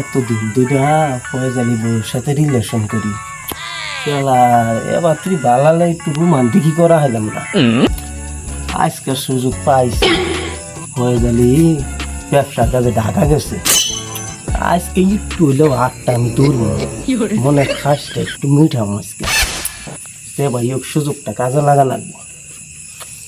এতদিন দুইটা ফয়জালি বউর সাথে রিলেশন করি। এবার তুই বালালে একটু রোমান্টিকই করা হইলাম না। আজকের সুযোগ পাইছি। ফয়জালি ব্যবসার কাজে ঢাকা গেছে। আজকে একটু হইলেও হাতটা আমি ধরবো। মনে খাসটা একটু মিঠাম আজকে। সে ভাই সুযোগটা কাজে লাগা লাগবে।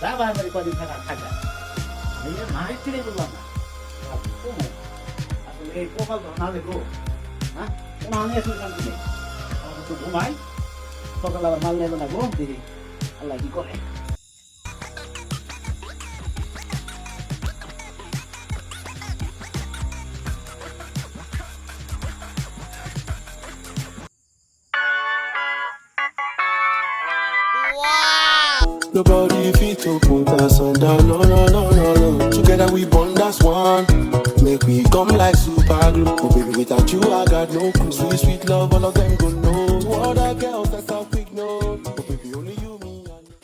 যা বাহার বাড়ি কদিন থাকা থাকা যে মায়ের চিনে বললাম না আসলে এই কপাল তো না দেখো হ্যাঁ কোনো আমি শান্তি নেই ঘুমাই সকাল আবার মাল নেব না গো দিদি আল্লাহ কি করে Nobody fit to put us under, no, no, no, no, no. Together we bond as one. Make we come like super glue. Oh, baby, without you, I got no clue. Sweet, sweet love, all of them go know. To all the girls, that's how quick know. Oh, baby, only you, me, and you.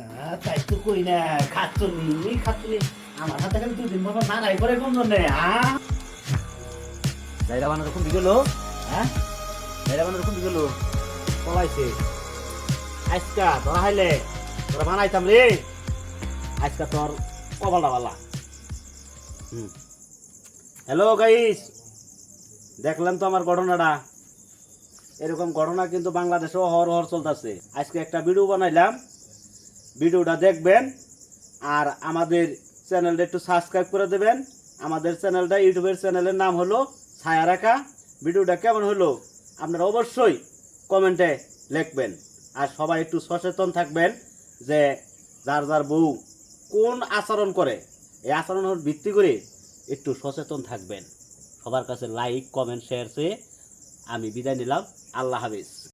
আহ, তাই তো কই না খাচ্ছনি খাচ্ছনি আমার হাতে না করে কোন জন্য হ্যাঁ? হ্যাঁ পলাইছে। আজকা হাইলে তোরা বানাইতাম রে। আজকা তোর কপালটা বালা। হ্যালো গাইস দেখলাম তো আমার ঘটনাটা। এরকম ঘটনা কিন্তু বাংলাদেশেও হর হর চলতেছে। আজকে একটা ভিডিও বানাইলাম। ভিডিওটা দেখবেন। আর আমাদের চ্যানেলটা একটু সাবস্ক্রাইব করে দেবেন। আমাদের চ্যানেলটা, ইউটিউবের চ্যানেলের নাম হলো ছায়া রাখা। ভিডিওটা কেমন হলো আপনারা অবশ্যই কমেন্টে লিখবেন। আর সবাই একটু সচেতন থাকবেন যে যার যার বউ কোন আচরণ করে, এই আচরণের ভিত্তি করে একটু সচেতন থাকবেন। সবার কাছে লাইক কমেন্ট শেয়ার চেয়ে আমি বিদায় নিলাম। আল্লাহ হাফিজ।